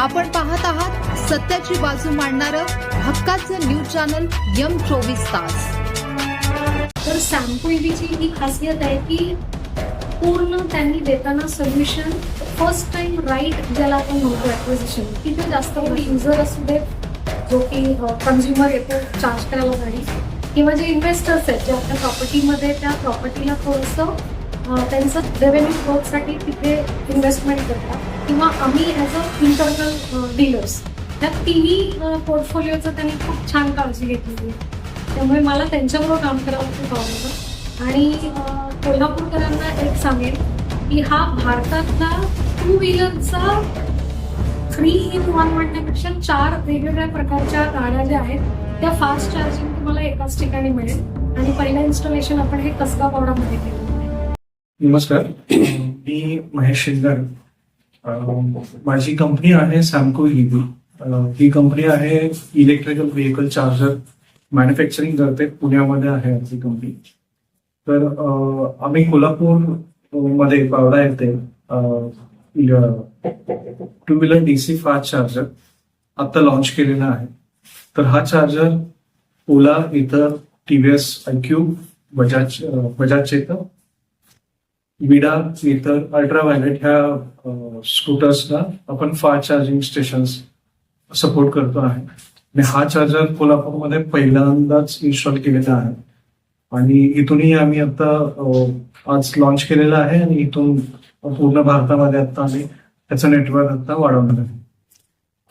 आपण पाहत आहात सत्याची बाजू मांडणारं हक्काचं न्यूज चॅनल यम चोवीस तास. तर सॅम्पो ही खासियत आहे की पूर्ण त्यांनी देताना सोल्युशन फर्स्ट टाइम राईट ज्याला आपण म्हणतो ॲक्विजिशन की ते जास्त करून युजर असू दे जो की कन्झ्युमर येतो चार्ज करायला गाडी किंवा जे इन्व्हेस्टर्स आहेत जे आपल्या प्रॉपर्टीमध्ये त्या प्रॉपर्टीला थोडंसं त्यांचं रेव्हेन्यू ग्रोथसाठी तिथे इन्व्हेस्टमेंट करतात. किंवा आम्ही ॲज अ इंटरनल डीलर्स या तिन्ही पोर्टफोलिओचं त्यांनी खूप छान काळजी घेतलेली आहे. त्यामुळे मला त्यांच्याबरोबर काम करायला खूप आवडतं आणि कोल्हापूरकरांना एक सांगेन की हा भारतातला टू व्हीलरचा थ्री इन वन म्हणण्यापेक्षा चार वेगवेगळ्या प्रकारच्या गाड्या ज्या आहेत त्या फास्ट चार्जिंग तुम्हाला एकाच ठिकाणी मिळेल. आणि पहिलं इन्स्टॉलेशन आपण हे कसबा पावडामध्ये केलं. नमस्कार. मी महेश शिंदर माझी कंपनी आहे सॅमको ईव्ही ही कंपनी आहे इलेक्ट्रिकल व्हेकल चार्जर मॅन्युफॅक्चरिंग करते. पुण्यामध्ये आहे आमची कंपनी तर आम्ही कोल्हापूरमध्ये पावडा येते. Two wheeler DC fast charger आता लॉन्च केलेला आहे. तर हा चार्जर ओला इतर टीव्हीएस आयक्यू बजाज बजाज चेतक विडा इतर अल्ट्राव्हायलेट ह्या स्कूटर्सला आपण फास्ट चार्जिंग स्टेशन्स सपोर्ट करतो आहे. आणि हा चार्जर कोल्हापूरमध्ये पहिल्यांदाच इन्स्टॉल केलेला आहे. आणि इथूनही आम्ही आता आज लॉन्च केलेला आहे आणि इथून पूर्ण भारतामध्ये आता आम्ही त्याचं नेटवर्क आता वाढवणार आहे.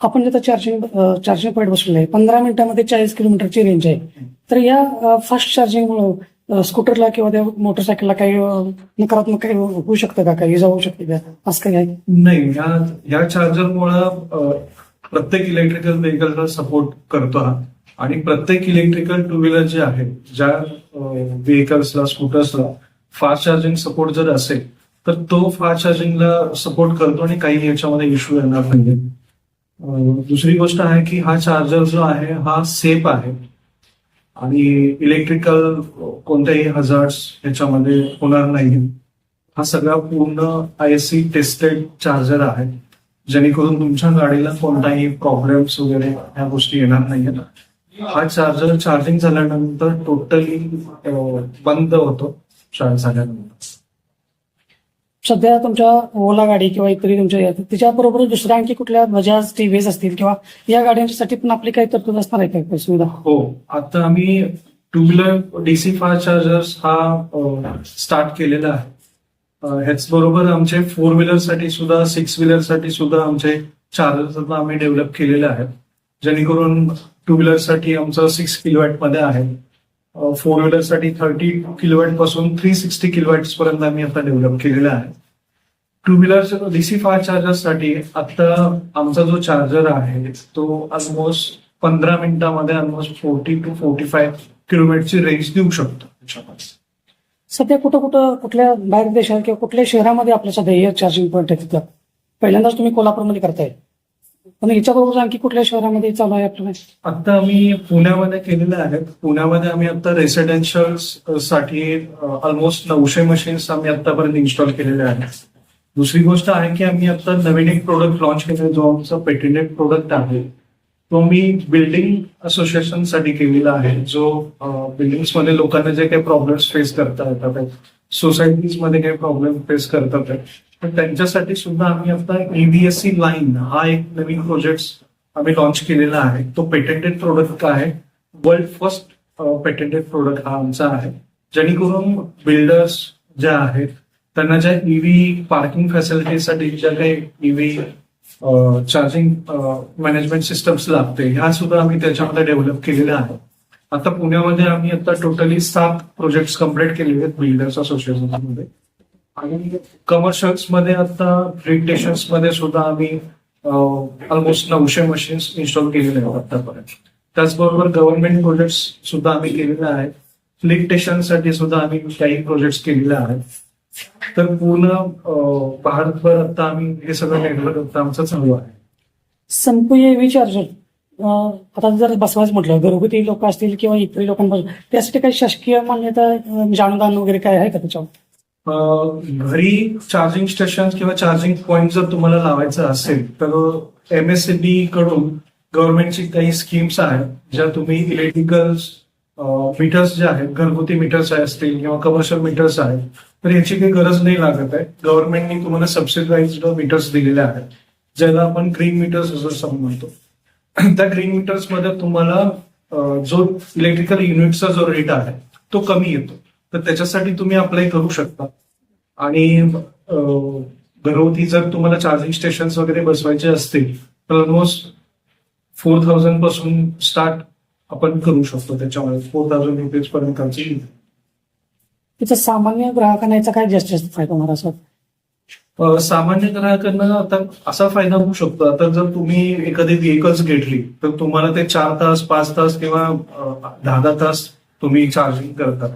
आपण जिथं चार्जिंग चार्जिंग पॉईंट बसलेला आहे पंधरा मिनिटांमध्ये चाळीस किलोमीटरची रेंज आहे. तर या फास्ट चार्जिंगमुळे स्कूटरला किंवा त्या मोटरसायकलला काही नकारात्मक काही होऊ शकतं का? काही इजा होऊ शकते का? असं काही आहे? नाही या या चार्जरमुळं प्रत्येक इलेक्ट्रिकल व्हेकलला सपोर्ट करतो हा. आणि प्रत्येक इलेक्ट्रिकल टू व्हीलर जे आहे ज्या व्हेकल्सला स्कूटर्सला फास्ट चार्जिंग सपोर्ट जर असेल तर तो फास्ट चार्जिंगला सपोर्ट करतो आणि काही याच्यामध्ये इश्यू येणार नाही दुसरी गोष्ट आहे की हा चार्जर जो आहे हा सेफ आहे. आणि इलेक्ट्रिकल कोणत्याही हजार्ड याच्यामध्ये होणार नाही. हा सगळा पूर्ण I S C tested charger आहे. जेणेकरून तुमच्या गाडीला कोणताही प्रॉब्लेम्स वगैरे ह्या गोष्टी येणार नाही हा चार्जर चार्जिंग झाल्यानंतर टोटली बंद होतो. चार्ज झाल्यानंतर. सध्या तुमच्या ओला गाडी किंवा इतरही तुमच्या त्याच्याबरोबर दुसऱ्या आणखी कुठल्या बजाज टीव्हीएस असतील किंवा या गाड्यांसाठी पण आपली काही तरतूद असणार आहे काय काही सुविधा? हो आता आम्ही two wheeler DC fast chargers हा स्टार्ट केलेला आहे. ह्याच बरोबर आमचे फोर व्हीलरसाठी सुद्धा सिक्स व्हीलरसाठी सुद्धा आमचे चार्जर्स आम्ही डेव्हलप केलेले आहेत. जेणेकरून टू व्हीलरसाठी आमचं सिक्स किलोवॅटमध्ये आहे. फोर व्हीलरसाठी थर्टी किलोवॅटपासून थ्री सिक्स्टी किलोवॅट पर्यंत आम्ही आता डेव्हलप केलेला आहे. टू व्हीलर डीसी फास्ट चार्जरसाठी आता आमचा जो चार्जर आहे तो ऑलमोस्ट पंधरा मिनिटामध्ये almost forty two forty five किलोमीटरची रेंज देऊ शकतो त्याच्यामध्ये. सध्या कुठं कुठं कुठल्या बाहेर देशात किंवा कुठल्या शहरामध्ये आपल्या सध्या चार्जिंग पॉईंट आहे तिथं? पहिल्यांदाच तुम्ही कोल्हापूरमध्ये करताय. पण याच्याबरोबर आणखी कुठल्या शहरामध्ये चालू आहे आपल्याला आता आम्ही पुण्यामध्ये केलेले आहेत पुण्यामध्ये आम्ही आता रेसिडेन्शियलसाठी ऑलमोस्ट नऊशे मशीन्स आम्ही आतापर्यंत इन्स्टॉल केलेले आहेत. दुसरी गोष्ट आहे की आम्ही आता नवीन एक प्रोडक्ट लॉन्च केलेला जो आमचा पेटेंटेड प्रोडक्ट आहे. तो मी बिल्डिंग असोसिएशनसाठी केलेला आहे जो बिल्डिंग्समध्ये लोकांना जे काही प्रॉब्लेम्स फेस करता येतात सोसायटीजमध्ये काही प्रॉब्लेम फेस करतात तर त्यांच्यासाठी सुद्धा आम्ही आता ईबीएससी लाईन हा एक नवीन प्रोजेक्ट आम्ही लॉन्च केलेला आहे. तो पेटेंटेड प्रोडक्ट आहे. वर्ल्ड फर्स्ट पेटेंटेड प्रोडक्ट हा आमचा आहे. जेणेकरून बिल्डर्स ज्या आहेत त्यांना ज्या ईव्ही पार्किंग फॅसिलिटीसाठी ज्या काही ईव्ही चार्जिंग मॅनेजमेंट सिस्टम्स लागते ह्या सुद्धा आम्ही त्याच्यामध्ये डेव्हलप केलेल्या आहेत. आता पुण्यामध्ये आम्ही आता टोटली सात प्रोजेक्ट कंप्लीट केलेले आहेत बिल्डर्स असोसिएशनमध्ये आणि कमर्शियल्समध्ये आता फ्लिट स्टेशन्समध्ये सुद्धा आम्ही ऑलमोस्ट नऊशे मशीन्स इन्स्टॉल केलेले आहेत आतापर्यंत. त्याचबरोबर गव्हर्नमेंट प्रोजेक्ट सुद्धा आम्ही केलेले आहेत. फ्लिक स्टेशनसाठी सुद्धा आम्ही काही प्रोजेक्ट केलेले आहेत. तर पूर्ण भारतभर आता आम्ही हे सगळं नेटवर्क आता आमचं चालू आहे. संपू चार्जर आता जर बसवायचं म्हटलं घरगुती लोक असतील किंवा इतर लोकांपासून त्यासाठी काही शासकीय मान्यता जाणून वगैरे काय आहे का त्याच्यावर? घरी चार्जिंग स्टेशन किंवा चार्जिंग पॉईंट जर तुम्हाला लावायचं असेल तर एम एसकडून गव्हर्नमेंटची काही स्कीम्स आहेत ज्या तुम्ही इलेक्ट्रिकल मीटर्स जे आहेत घरगुती मीटर्स असतील किंवा कमर्शियल मीटर्स आहेत तर याची काही गरज नाही लागत आहे. गव्हर्नमेंटने तुम्हाला सबसिडाईज मीटर्स दिलेले आहेत ज्याला आपण ग्रीन मीटर्स असं म्हणतो. त्या ग्रीन मीटर्समध्ये तुम्हाला जो इलेक्ट्रिकल युनिटचा जो रेट आहे तो कमी येतो. तर त्याच्यासाठी तुम्ही अप्लाय करू शकता. आणि घरगुती जर तुम्हाला चार्जिंग स्टेशन वगैरे बसवायचे असतील तर ऑलमोस्ट फोर थाउजंडपासून स्टार्ट आपण करू शकतो त्याच्यामध्ये. फोर थाउजंड रुपीज पर्यंत तिथं सामान्य ग्राहकांना याचा काय जास्त फायदा होणार असं? सामान्य ग्राहकांना आता असा फायदा होऊ शकतो. आता जर तुम्ही एखादी व्हेकल्स घेतली तर तुम्हाला ते चार तास पाच तास किंवा दहा दहा तास तुम्ही चार्जिंग करता.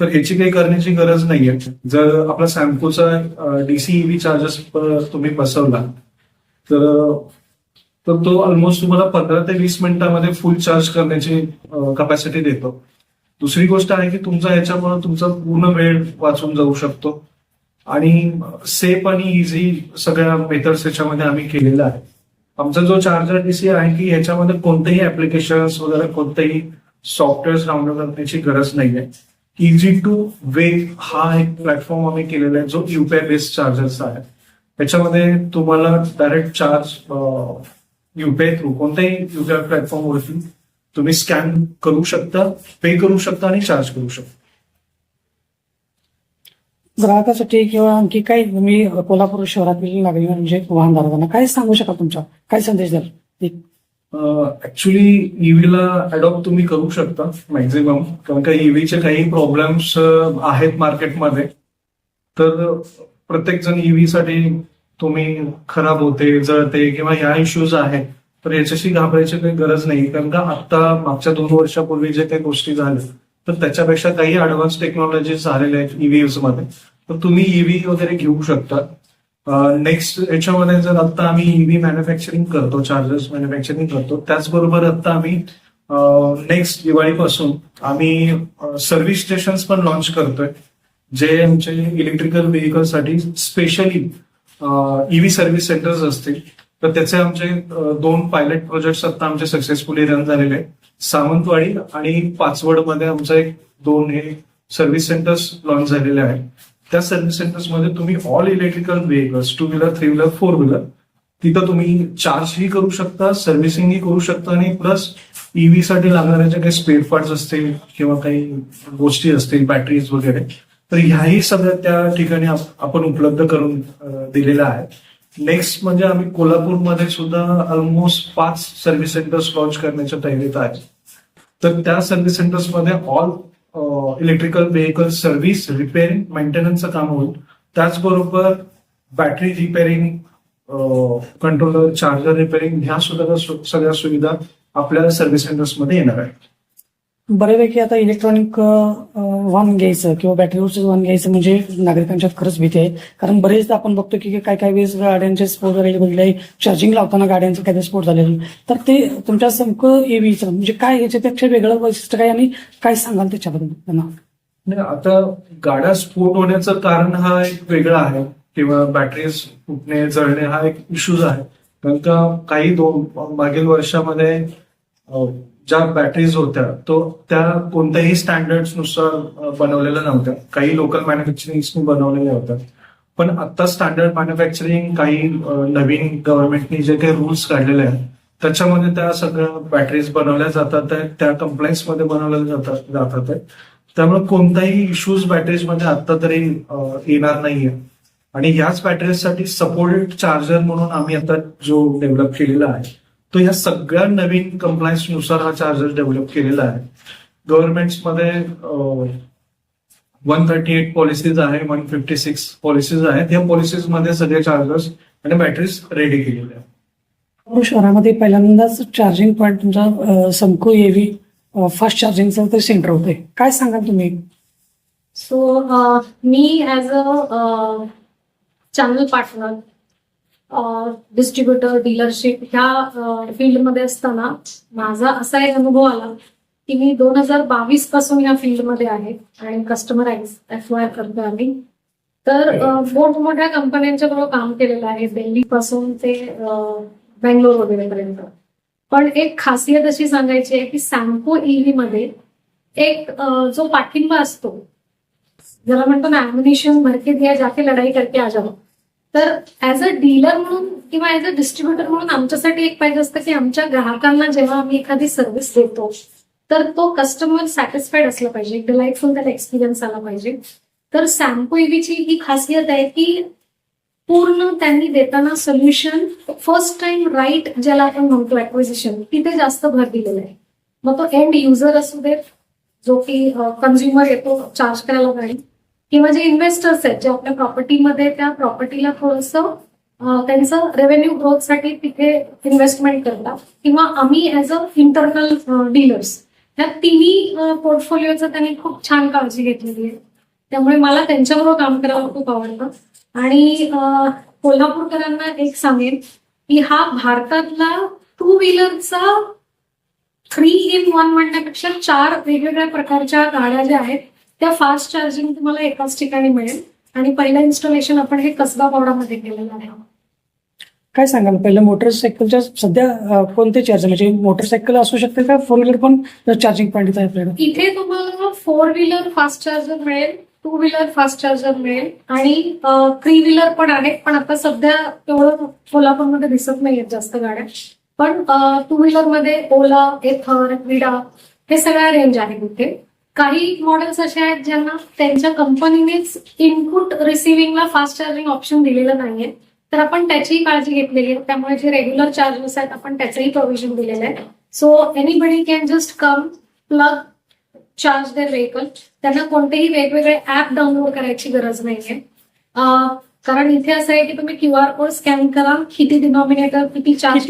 तर याची काही करण्याची गरज नाहीये. जर आपला सॅम्पूचा डीसी चार्जेस तुम्ही बसवला तर तर तो ऑलमोस्ट तुम्हाला पंधरा ते वीस मिनिटामध्ये फुल चार्ज करण्याची कपॅसिटी देतो. दुसरी गोष्ट आहे की तुमचा याच्यामुळे तुमचा पूर्ण वेळ वाचून जाऊ शकतो. आणि सेफ आणि इझी सगळ्या मेथड्स याच्यामध्ये आम्ही केलेल्या आहे. आमचा जो चार्जर डीसी आहे की याच्यामध्ये कोणतेही ऍप्लिकेशन्स वगैरे कोणतेही सॉफ्टवेअर डाउनलोड करण्याची गरज नाहीये. इझी टू वे हा एक प्लॅटफॉर्म आम्ही केलेला आहे जो युपीआय बेस्ड चार्जर्स आहे. त्याच्यामध्ये तुम्हाला डायरेक्ट चार्ज युपीआय थ्रू कोणत्याही युपीआय प्लॅटफॉर्मवरती तुम्ही स्कॅन करू शकता पे करू शकता आणि चार्ज करू शकता. ग्राहकासाठी किंवा आणखी काही तुम्ही कोल्हापूर शहरातील नागरिक म्हणजे वाहनधारकांना काय सांगू शकाल तुमच्या? काय संदेश द्याल? ऍक्च्युली ईव्हीला अडॉप्ट तुम्ही करू शकता मॅक्झिमम कारण का ईव्हीचे काही प्रॉब्लेम्स आहेत मार्केटमध्ये तर प्रत्येक जण ईव्ही साठी तुम्ही खराब होते जळते किंवा ह्या इश्यूज आहेत तर याच्याशी घाबरायची काही गरज नाही. कारण का आता मागच्या दोन वर्षापूर्वी जे काही गोष्टी झाल्या तर त्याच्यापेक्षा काही ऍडव्हान्स टेक्नॉलॉजीज झालेल्या आहेत ईव्हीजमध्ये. तर तुम्ही ईव्ही वगैरे घेऊ शकता. नेक्स्ट याच्यामध्ये जर आता आम्ही ईव्ही मॅन्युफॅक्चरिंग करतो चार्जर्स मॅन्युफॅक्चरिंग करतो त्याचबरोबर आता आम्ही नेक्स्ट दिवाळीपासून आम्ही सर्व्हिस स्टेशन्स पण लॉन्च करतोय जे आमचे इलेक्ट्रिकल व्हेकलसाठी स्पेशली ईव्ही सर्व्हिस सेंटर्स असतील तर त्याचे आमचे दोन पायलट प्रोजेक्ट्स आता आमचे सक्सेसफुली रन झालेले आहेत. सावंतवाडी आणि पाचवडमध्ये आमचं एक दोन हे सर्व्हिस सेंटर्स लॉन्च झालेले आहेत त्या सर्व्हिस सेंटर्समध्ये तुम्ही all electrical vehicles two wheeler three wheeler four wheeler तिथं तुम्ही चार्जही करू शकता सर्व्हिसिंगही करू शकता आणि प्लस ईव्ही साठी लागणाऱ्या ज्या काही स्पेड पार्ट्स असतील किंवा काही गोष्टी असतील बॅटरीज वगैरे तर ह्याही सगळ्या त्या ठिकाणी आपण उपलब्ध करून दिलेल्या आहेत. नेक्स्ट म्हणजे आम्ही कोल्हापूरमध्ये सुद्धा ऑलमोस्ट पाच सर्व्हिस सेंटर्स लॉन्च करण्याच्या तयारीत आहे. तर त्या service सेंटर्समध्ये all electrical vehicle service repairing मेंटेनन्सचं काम होईल. त्याचबरोबर battery repairing controller charger repairing ह्या सुद्धा सगळ्या सुविधा आपल्या सर्व्हिस सेंटर्समध्ये येणार आहेत. बऱ्यापैकी आता इलेक्ट्रॉनिक वाहन घ्यायचं किंवा बॅटरीवरचं वाहन घ्यायचं म्हणजे नागरिकांच्यात खरंच भीती आहे. कारण बरेचदा आपण बघतो की काय काय वेळेस गाड्यांचे स्फोट झालेले बघले चार्जिंग लावताना गाड्यांचे काही स्फोट झालेले तर ते तुमच्या समक एव्हीचं म्हणजे काय याच्यापेक्षा वेगळं वैशिष्ट्य काय आणि काय सांगाल त्याच्याबद्दल त्यांना? आता गाड्या स्फोट होण्याचं कारण हा एक वेगळा आहे किंवा बॅटरी फुटणे जळणे हा एक इश्यूज आहे. कारण का काही दोन मागील वर्षामध्ये ज्या बॅटरीज होत्या तो त्या कोणत्याही स्टँडर्डनुसार बनवलेल्या नव्हत्या. काही लोकल मॅन्युफॅक्चरिंग बनवलेल्या होत्या. पण आता स्टँडर्ड मॅन्युफॅक्चरिंग काही नवीन गव्हर्नमेंटनी जे काही रूल्स काढलेले आहेत त्याच्यामध्ये त्या सगळ्या बॅटरीज बनवल्या जातात त्या कंप्लायन्समध्ये बनवल्या जातात जातात त्यामुळे कोणताही इश्यूज बॅटरीजमध्ये आता तरी येणार नाहीये. आणि ह्याच बॅटरीजसाठी सपोर्टेड चार्जर म्हणून आम्ही आता जो डेव्हलप केलेला आहे तो ह्या सगळ्या नवीन कंप्लायन्सनुसार हा चार्जर डेव्हलप केलेला आहे. गव्हर्नमेंट्समध्ये वन थर्टी एट पॉलिसीज आहे वन फिफ्टी सिक्स पॉलिसीज आहेत. या पॉलिसीजमध्ये सगळे चार्जर्स आणि बॅटरीज रेडी केलेले आहेत. कोल्हापूर शहरामध्ये पहिल्यांदाच चार्जिंग पॉईंट तुमचा समको एव्ही फास्ट चार्जिंगचं ते सेंटर होते. काय सांगाल तुम्ही? So me as a channel partner distributor dealership ह्या फील्डमध्ये असताना माझा असा एक अनुभव आला की मी दोन हजार बावीसपासून या फील्डमध्ये आहे आणि कस्टमर एक्वायर करतो आम्ही. तर मोठमोठ्या कंपन्यांच्या बरोबर काम केलेलं आहे दिल्ली पासून ते बेंगलोर वगैरे पर्यंत. पण एक खासियत अशी सांगायची आहे की सॅम्पो ईव्ही मध्ये एक जो पाठिंबा असतो ज्याला म्हणतो ना ॲम्युनिशन भरके दिया जाके लढाई करके आ जाओ तर ऍज अ डीलर म्हणून किंवा ऍज अ डिस्ट्रीब्युटर म्हणून आमच्यासाठी एक पाहिजे असतं की आमच्या ग्राहकांना जेव्हा आम्ही एखादी सर्व्हिस देतो तर तो कस्टमर सॅटिस्फाईड असला पाहिजे. डिलाइटफुल त्याला एक्सपिरियन्स आला पाहिजे. तर सॅम्पो इव्हीची ही खासियत आहे की पूर्ण त्यांनी देताना सोल्युशन फर्स्ट टाइम राईट ज्याला आपण म्हणतो ऍक्विजिशन तिथे जास्त भर दिलेला आहे. मग तो एंड युजर असू देत जो की कन्झ्युमर येतो चार्ज करायला पाहिजे किंवा जे इन्व्हेस्टर्स आहेत जे आपल्या प्रॉपर्टीमध्ये त्या प्रॉपर्टीला थोडंसं त्यांचं रेव्हेन्यू ग्रोथसाठी तिथे इन्व्हेस्टमेंट करतात. किंवा आम्ही ऍज अ इंटरनल डीलर्स या तिन्ही पोर्टफोलिओचं त्यांनी खूप छान काळजी घेतलेली आहे. त्यामुळे मला त्यांच्याबरोबर काम करायला खूप आवडतं. आणि कोल्हापूरकरांना एक सांगेन की हा भारतातला टू व्हीलरचा थ्री इन वन म्हणण्यापेक्षा चार वेगवेगळ्या प्रकारच्या गाड्या ज्या आहेत त्या फास्ट चार्जिंग तुम्हाला एकाच ठिकाणी मिळेल. आणि पहिलं इन्स्टॉलेशन आपण हे कसबा पावडामध्ये केलेलं आहे. काय सांगाल? पहिलं मोटरसायकलच्या सध्या कोणते चार्ज म्हणजे मोटरसायकल असू शकते का? फोर व्हीलर पण चार्जिंग पॉईंट आहे आपल्याकडे? इथे तुम्हाला फोर व्हीलर फास्ट चार्जर मिळेल टू व्हीलर फास्ट चार्जर मिळेल आणि थ्री व्हीलर पण आहेत पण आता सध्या तेवढं कोल्हापूरमध्ये दिसत नाहीयेत जास्त गाड्या. पण टू व्हीलरमध्ये ओला एथर विडा हे सगळ्या रेंज आहेत इथे. काही मॉडेल्स असे आहेत ज्यांना त्यांच्या कंपनीनेच इनपुट रिसिव्हिंगला फास्ट चार्जिंग ऑप्शन दिलेलं नाहीये. तर आपण त्याचीही काळजी घेतलेली आहे. त्यामुळे जे रेग्युलर चार्जेस आहेत आपण त्याचंही प्रोव्हिजन दिलेलं आहे. So anybody can just come plug charge their vehicle त्यांना कोणतेही वेगवेगळे ऍप डाउनलोड करायची गरज नाहीये. कारण इथे असं आहे की तुम्ही क्यू आर कोड स्कॅन करा किती डिनॉमिनेटर किती चार्ज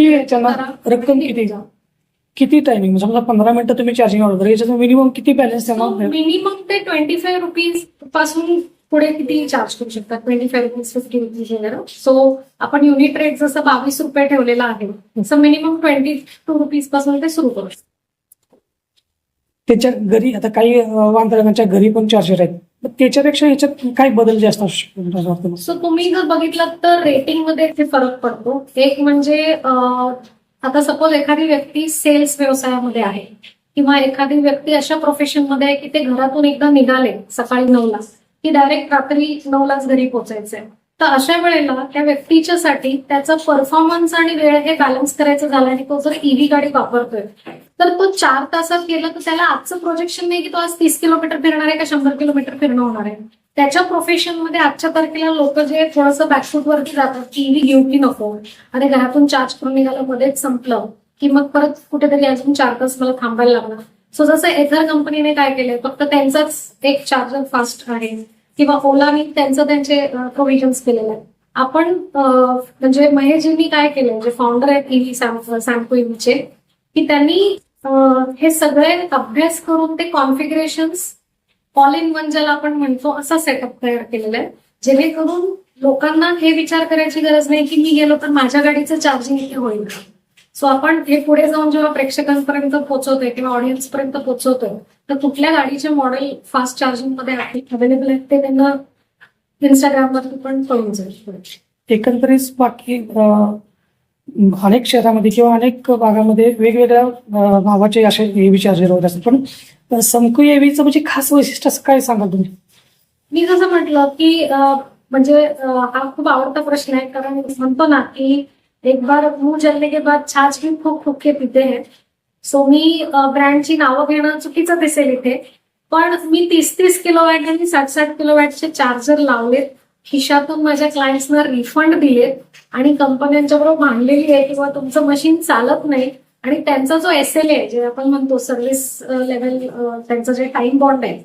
रक्कम किती? किती टायमिंग समजा पंधरा मिनिटं तुम्ही चार्जिंग ऑर्डर याच्यात मिनिमम किती बॅलन्स त्यांना मिनिमम ते ट्वेंटी फाय रुपीजपासून पुढे किती चार्ज करू शकतात? Twenty five rupees fifty rupees वगैरे. सो आपण युनिट रेट जसं बावीस रुपये ठेवलेला आहे तसं मिनिमम ट्वेंटी टू रुपीजपासून ते सुरू करू शकतात त्याच्या घरी आता काही वाहनधारकांच्या घरी पण चार्जर आहेत. त्याच्यापेक्षा याच्यात काय बदल जास्त असू शकतो असं वाटतं मला. सो तुम्ही जर बघितलं तर रेटिंगमध्ये इथे फरक पडतो. एक म्हणजे आता सपोज एखादी व्यक्ती सेल्स व्यवसायामध्ये आहे किंवा एखादी व्यक्ती अशा प्रोफेशनमध्ये आहे की ते घरातून एकदा निघाले सकाळी नऊला की डायरेक्ट रात्री नऊलाच घरी पोहोचायचंय. तर अशा वेळेला त्या व्यक्तीच्यासाठी त्याचा परफॉर्मन्स आणि वेळ हे बॅलन्स करायचं झालं आणि तो जर ईव्ही गाडी वापरतोय तर तो चार तासात गेला तर त्याला आजचं प्रोजेक्शन नाही की तो आज तीस किलोमीटर फिरणार आहे का शंभर किलोमीटर फिरणं होणार आहे. त्याच्या प्रोफेशनमध्ये आजच्या तारखेला लोक जे थोडंसं बॅकफूटवरती जातात. की ईव्ही घेऊ की नको? आणि घरातून चार्ज करून निघालं मध्येच संपलं. की मग परत कुठेतरी अजून चार तास मला थांबायला लागणार. सो जसं एथर कंपनीने काय केलंय फक्त त्यांचाच एक चार्जर फास्ट आहे. किंवा ओलानी त्यांचं त्यांचे प्रोव्हिजन्स केलेले आहेत आपण म्हणजे महेशजींनी काय केलं जे फाउंडर आहेत ईव्ही सॅम्पो इव्हीचे की त्यांनी हे सगळे अभ्यास करून ते कॉन्फिगरेशन्स ऑल इन वन ज्याला आपण म्हणतो असा सेटअप तयार केलेला आहे. जेणेकरून लोकांना हे विचार करायची गरज नाही की मी गेलो तर माझ्या गाडीचं चार्जिंग इथे होईल. का सो आपण हे पुढे जाऊन जेव्हा प्रेक्षकांपर्यंत पोहोचवतोय किंवा ऑडियन्स पर्यंत पोहोचवतोय तर कुठल्या गाडीचे मॉडेल फास्ट चार्जिंगमध्ये अवेलेबल आहेत ते त्यांना इंस्टाग्रामवरती पण कळून जाईल. एकंदरीत बाकी अनेक शहरामध्ये किंवा अनेक भागामध्ये वेगवेगळ्या भावाचे असे हे चार्जर होत असतात पण समकू येवीचं म्हणजे खास वैशिष्ट्य असं काय सांगाल तुम्ही? मी कसं म्हटलं की म्हणजे हा खूप आवडता प्रश्न आहे. कारण म्हणतो ना की एक बार मुंह जलने के बाद छाछ भी खूप फुके पिते हैं. सो मी ब्रँडची नावं घेणं चुकीचं दिसेल इथे. पण मी तीस तीस किलो वॅट आणि साठ साठ किलो वॅटचे चार्जर लावलेत. खिशातून माझ्या क्लायंट्सना रिफंड दिलेत. आणि कंपन्यांच्या बरोबर भांडलेली आहे किंवा तुमचं मशीन चालत नाही. आणि त्यांचा जो एस एल ए जे आपण म्हणतो सर्व्हिस लेवल त्यांचं जे टाइम बॉन्ड आहे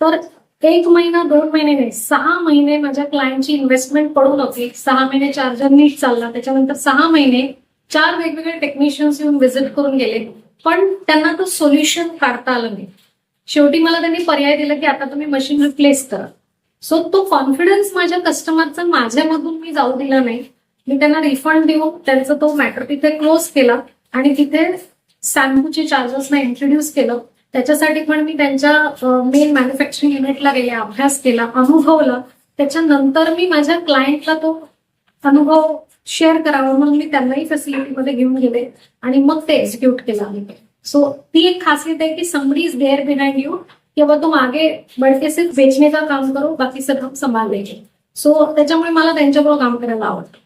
तर एक महिना दोन महिने नाही सहा महिने माझ्या क्लायंटची इन्व्हेस्टमेंट पडून होती. सहा महिने चार्जर नीट चालला. त्याच्यानंतर सहा महिने चार वेगवेगळे टेक्निशियन्स येऊन व्हिजिट करून गेले. पण त्यांना तो सोल्युशन काढता आलं नाही. शेवटी मला त्यांनी पर्याय दिला की आता तुम्ही मशीन रिप्लेस करा. सो तो कॉन्फिडन्स माझ्या कस्टमरचा माझ्यामधून मी जाऊ दिला नाही. मी त्यांना रिफंड देऊन त्यांचा तो मॅटर तिथे क्लोज केला. आणि तिथे सॅम्पूचे चार्जेसना इंट्रोड्यूस केलं. त्याच्यासाठी पण मी त्यांच्या मेन मॅन्युफॅक्चरिंग युनिटला गेले अभ्यास केला अनुभवला. त्याच्यानंतर मी माझ्या क्लायंटला तो अनुभव शेअर करावा म्हणून मी त्यांनाही फॅसिलिटीमध्ये घेऊन गेले आणि मग ते एक्झिक्यूट केलं आम्ही. सो ती एक खासियत आहे की somebody is there behind you किंवा तो मागे बळके बढ़ के सिर्फ बेचने का काम करो बाकी सब हम संभाल लेंगे सो त्याच्यामुळे मला त्यांच्याबरोबर काम करायला आवडतं.